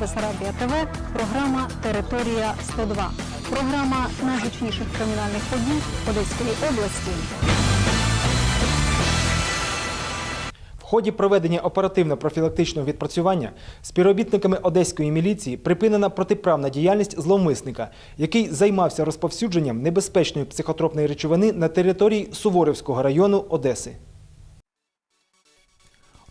Бесарабія ТВ, програма Територія 102. Програма найгучніших кримінальних подій Одеської області. В ході проведення оперативно-профілактичного відпрацювання співробітниками одеської міліції припинена протиправна діяльність зловмисника, який займався розповсюдженням небезпечної психотропної речовини на території Суворівського району Одеси.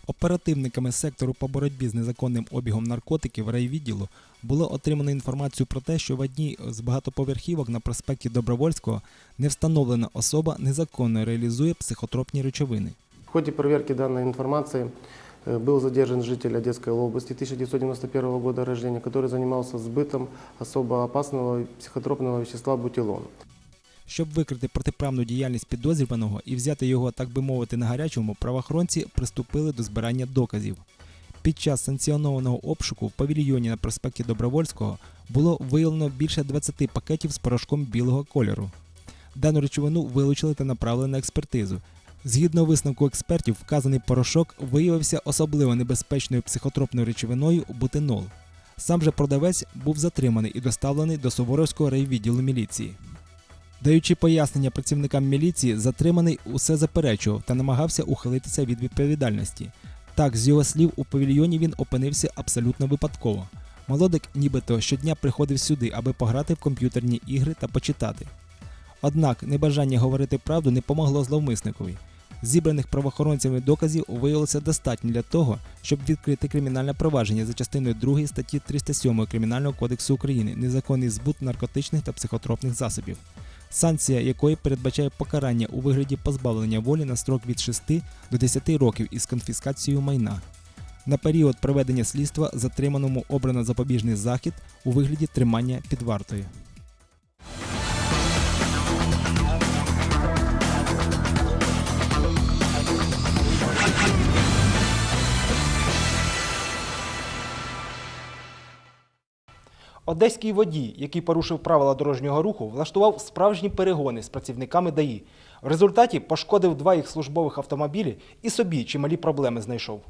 Оперативниками сектору по боротьбі з незаконним обігом наркотиків райвідділу було отримано інформацію про те, що в одній з багатоповерхівок на проспекті Добровольського невстановлена особа незаконно реалізує психотропні речовини. В ходе проверки данной информации э, был задержан житель Одесской области 1991 года рождения, который занимался сбытом особо опасного психотропного вещества бутилон. Щоб викрити протиправну діяльність підозрюваного і взяти його, так би мовити, на гарячому, правоохоронці приступили до збирання доказів. Під час санкціонованого обшуку в павільйоні на проспекті Добровольського було виявлено більше 20 пакетів з порошком білого кольору. Дану речовину вилучили та направили на експертизу. Згідно висновку експертів, вказаний порошок виявився особливо небезпечною психотропною речовиною бутинол. Сам же продавець був затриманий і доставлений до Суворовського райвідділу міліції. Даючи пояснення працівникам міліції, затриманий усе заперечував та намагався ухилитися від відповідальності. Так, з його слів, у павільйоні він опинився абсолютно випадково. Молодик нібито щодня приходив сюди, аби пограти в комп'ютерні ігри та почитати. Однак небажання говорити правду не помогло зловмисникові. Зібраних правоохоронцями доказів виявилося достатньо для того, щоб відкрити кримінальне провадження за частиною 2 статті 307 Кримінального кодексу України незаконний збут наркотичних та психотропних засобів, санкція якої передбачає покарання у вигляді позбавлення волі на строк від 6 до 10 років із конфіскацією майна. На період проведення слідства затриманому обрано запобіжний захід у вигляді тримання під вартою. Одеський водій, який порушив правила дорожнього руху, влаштував справжні перегони з працівниками ДАІ. В результаті пошкодив два їх службових автомобілі і собі чималі проблеми знайшов.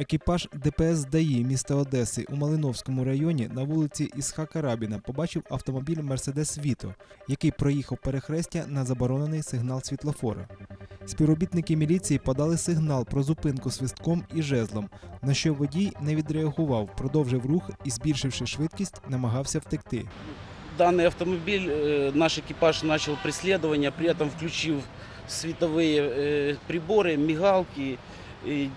Екіпаж ДПС ДАІ міста Одеси у Малиновському районі на вулиці Ісхака Рабіна побачив автомобіль Мерседес Віто, який проїхав перехрестя на заборонений сигнал світлофора. Співробітники міліції подали сигнал про зупинку свистком і жезлом, на що водій не відреагував, продовжив рух і, збільшивши швидкість, намагався втекти. Данный автомобиль, э, наш экипаж начал преследование, при этом включив световые э, приборы, мигалки. И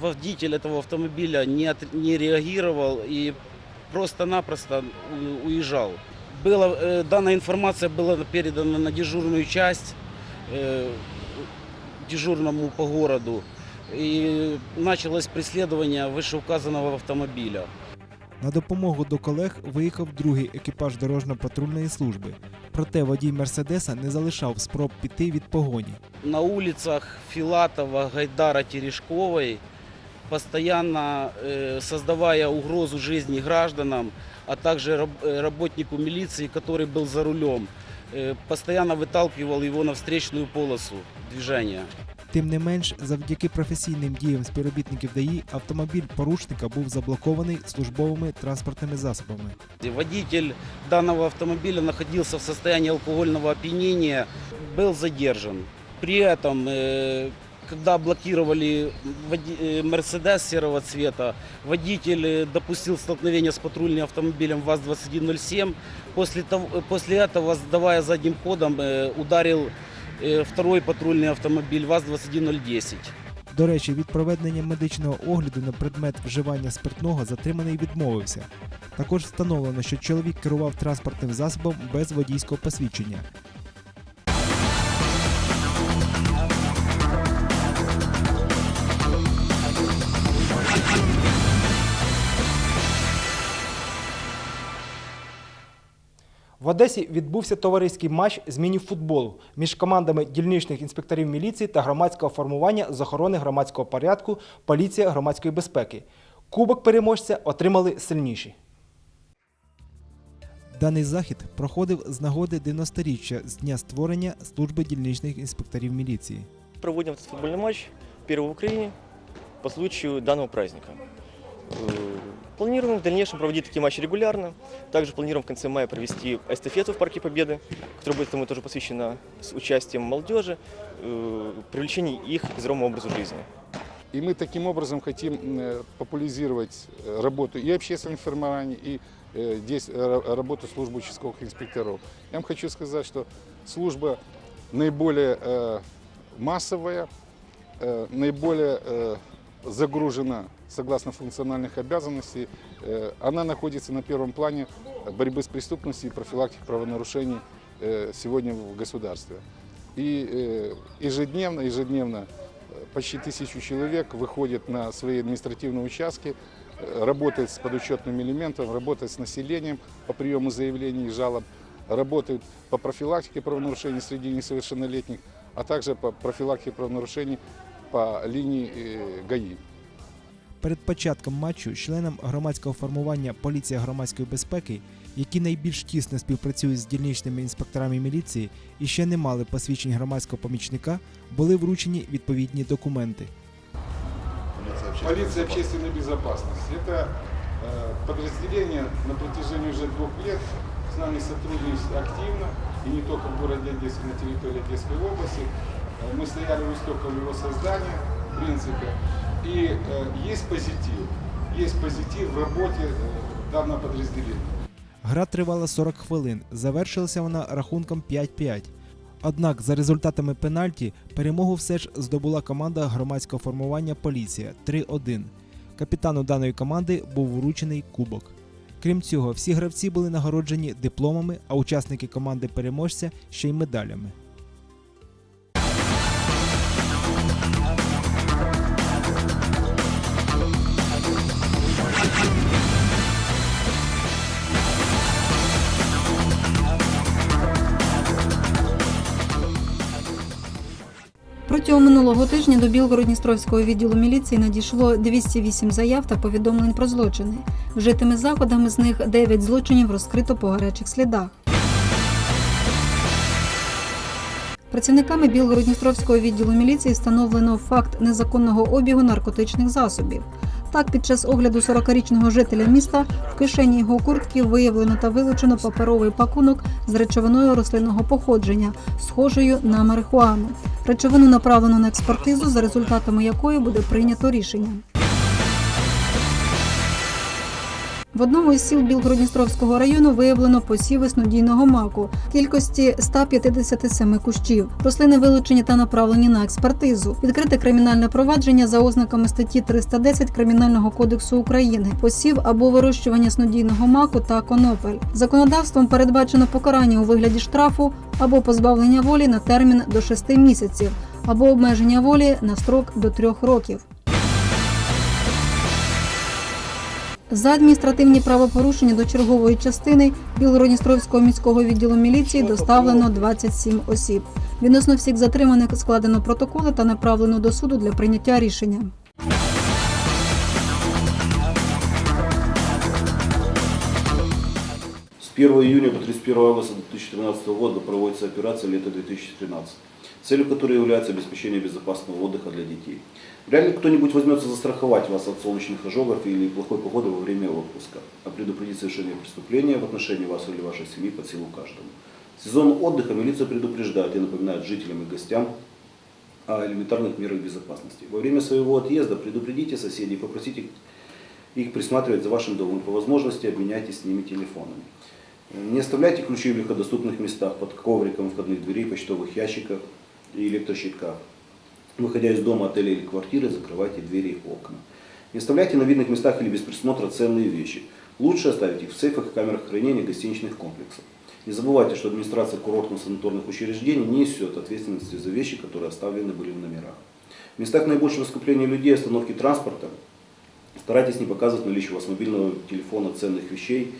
водитель этого автомобиля не, от- не реагировал и просто-напросто у- уезжал. Было, э, данная информация была передана на дежурную часть э, дежурному по городу. И началось преследование вышеуказанного автомобиля. На допомогу до колег виїхав другий екіпаж дорожньо-патрульної служби. Проте водій Мерседеса не залишав спроб піти від погоні. на улицах Филатова, Гайдара, Терешковой, постоянно э, создавая угрозу жизни гражданам, а также раб- э, работнику милиции, который был за рулем, э, постоянно выталкивал его на встречную полосу движения. Тим не менш, завдяки професійним діям співробітників ДАІ автомобіль порушника був заблокований службовими транспортними засобами. И Водитель данного автомобиля находился в состоянии алкогольного опьянения, был задержан. При этом, э, когда блокировали води- э, Мерседес серого цвета, водитель э, допустил столкновение с патрульным автомобилем ВАЗ-2107. После, того, э, после этого, сдавая задним ходом, э, ударил э, второй патрульный автомобиль ВАЗ-21010. До речі, від проведення медичного огляду на предмет вживання спиртного затриманий відмовився. Також встановлено, що чоловік керував транспортним засобом без водійського посвідчення. В Одесі відбувся товариський матч з міні-футболу між командами дільничних інспекторів міліції та громадського формування з охорони громадського порядку Поліція громадської безпеки. Кубок переможця отримали сильніші. Даний захід проходив з нагоди 90-річчя з дня створення служби дільничних інспекторів міліції. Проводим этот футбольный матч первый в Украине по случаю данного праздника. Планируем в дальнейшем проводить такие матчи регулярно. Также планируем в конце мая провести эстафету в Парке Победы, которая будет тому тоже посвящена с участием молодежи, э, их к здоровому образу жизни. И мы таким образом хотим э, популяризировать э, работу и общественных формирований, и э, здесь работу службы участковых инспекторов. Я вам хочу сказать, что служба наиболее массовая, наиболее загружена согласно функциональных обязанностей. Э, Она находится на первом плане борьбы с преступностью и профилактики правонарушений э, сегодня в государстве. И э, ежедневно, ежедневно почти тысячу человек выходит на свои административные участки, работает с подучетным элементом, работает с населением по приему заявлений и жалоб, работают по профилактике правонарушений среди несовершеннолетних, а также по профилактике правонарушений по линии ГАИ. Перед початком матчу членам громадського формування Поліція громадської безпеки, які найбільш тісно співпрацюють з дільничними інспекторами міліції і ще не мали посвідчень громадського помічника, були вручені відповідні документи. Полиция общественной безопасности. Это э, подразделение на протяжении уже двух лет с нами сотрудничает активно, и не только в городе Одессе, на территории Одесской области. Э, Мы стояли у истоков его создания, в принципе, и э, есть позитив. Есть позитив в работе э, данного подразделения. Гра тривала 40 хвилин. Завершилася вона рахунком 5-5. Однак за результатами пенальті перемогу все ж здобула команда громадського формування Поліція 3-1. Капітану даної команди був вручений кубок. Крім цього, всі гравці були нагороджені дипломами, а учасники команди переможця ще й медалями. Протягом минулого тижня до Білгород-Дністровського відділу міліції надійшло 208 заяв та повідомлень про злочини. Вжитими заходами з них 9 злочинів розкрито по гарячих слідах. Працівниками Білгород-Дністровського відділу міліції встановлено факт незаконного обігу наркотичних засобів. Так, під час огляду 40-річного жителя міста в кишені його куртки виявлено та вилучено паперовий пакунок з речовиною рослинного походження, схожою на марихуану. Речовину направлено на експертизу, за результатами якої буде прийнято рішення. В одному із сіл Білгородністровського району виявлено посіви снодійного маку кількості 157 кущів. Рослини вилучені та направлені на експертизу. Відкрите кримінальне провадження за ознаками статті 310 Кримінального кодексу України, посів або вирощування снодійного маку та конопель. Законодавством передбачено покарання у вигляді штрафу або позбавлення волі на термін до 6 місяців, або обмеження волі на строк до 3 років. За адміністративні правопорушення до чергової частини Білгородністровського міського відділу міліції доставлено 27 осіб. Відносно всіх затриманих складено протоколи та направлено до суду для прийняття рішення. С 1 июня по 31 августа 2013 года проводится операция «Лето 2013», целью которой является обеспечение безопасного отдыха для детей. Вряд ли кто-нибудь возьмется застраховать вас от солнечных ожогов или плохой погоды во время отпуска, а предупредить совершение преступления в отношении вас или вашей семьи под силу каждому. В сезон отдыха милиция предупреждает и напоминает жителям и гостям о элементарных мерах безопасности. Во время своего отъезда предупредите соседей, попросите их присматривать за вашим домом, по возможности обменяйтесь с ними телефонами. Не оставляйте ключи в легкодоступных местах, под ковриком входных дверей, почтовых ящиках электрощитках. Выходя из дома, отеля или квартиры, закрывайте двери и окна. Не оставляйте на видных местах или без присмотра ценные вещи. Лучше оставить их в сейфах и камерах хранения гостиничных комплексов. Не забывайте, что администрация курортно-санаторных учреждений не несет ответственности за вещи, которые оставлены были в номерах. В местах наибольшего скопления людей и остановки транспорта старайтесь не показывать наличие у вас мобильного телефона ценных вещей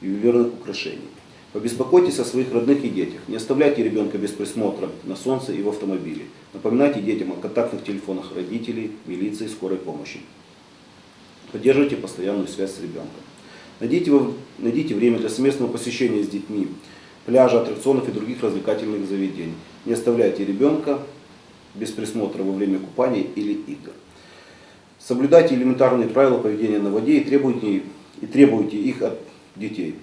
и ювелирных украшений. Побеспокойтесь о своих родных и детях. Не оставляйте ребенка без присмотра на солнце и в автомобиле. Напоминайте детям о контактных телефонах родителей, милиции, скорой помощи. Поддерживайте постоянную связь с ребенком. Найдите, найдите время для совместного посещения с детьми, пляжа, аттракционов и других развлекательных заведений. Не оставляйте ребенка без присмотра во время купания или игр. Соблюдайте элементарные правила поведения на воде и требуйте, и требуйте их от детей.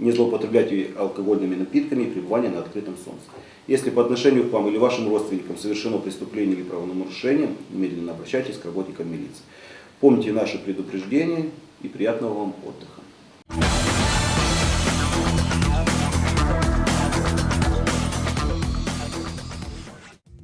Не злоупотребляйте алкогольными напитками и пребывание на открытом солнце. Если по отношению к вам или вашим родственникам совершено преступление или правонарушение, немедленно обращайтесь к работникам милиции. Помните наши предупреждения и приятного вам отдыха.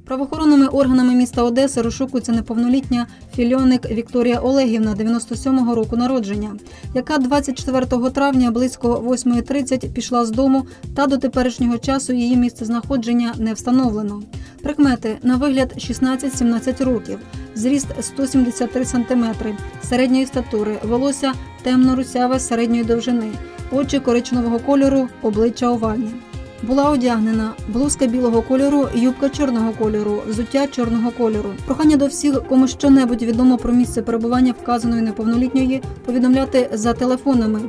Правоохоронними органами міста Одеси розшукується неповнолітня фільоник Вікторія Олегівна 97-го року народження, яка 24 травня близько 8.30 пішла з дому та до теперішнього часу її місце знаходження не встановлено. Прикмети на вигляд 16-17 років, зріст 173 см, середньої статури, волосся темно-русяве середньої довжини, очі коричневого кольору, обличчя овальні. Була одягнена блузка білого кольору, юбка чорного кольору, взуття чорного кольору. Прохання до всіх, кому що-небудь відомо про місце перебування вказаної неповнолітньої, повідомляти за телефонами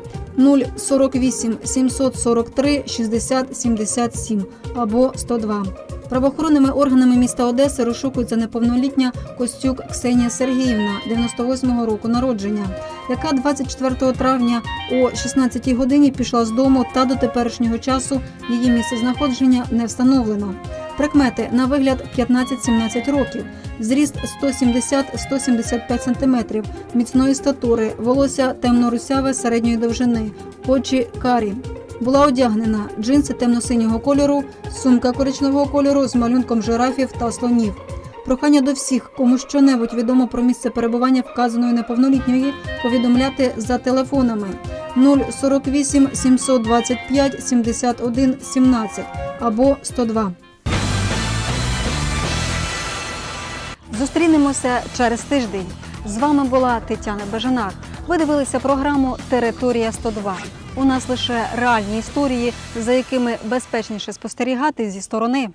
048 743 60 77 або 102. Правоохоронними органами міста Одеси розшукується неповнолітня Костюк Ксенія Сергіївна, 98-го року народження, яка 24 травня о 16 годині пішла з дому та до теперішнього часу її місце знаходження не встановлено. Прикмети на вигляд 15-17 років, зріст 170-175 см, міцної статури, волосся темно-русяве середньої довжини, очі карі. Була одягнена джинси темно-синього кольору, сумка коричневого кольору з малюнком жирафів та слонів. Прохання до всіх, кому що-небудь відомо про місце перебування вказаної неповнолітньої, повідомляти за телефонами 048 725 71 17 або 102. Зустрінемося через тиждень. З вами була Тетяна Бежанар. Ви дивилися програму Територія 102. У нас лише реальні історії, за якими безпечніше спостерігати зі сторони.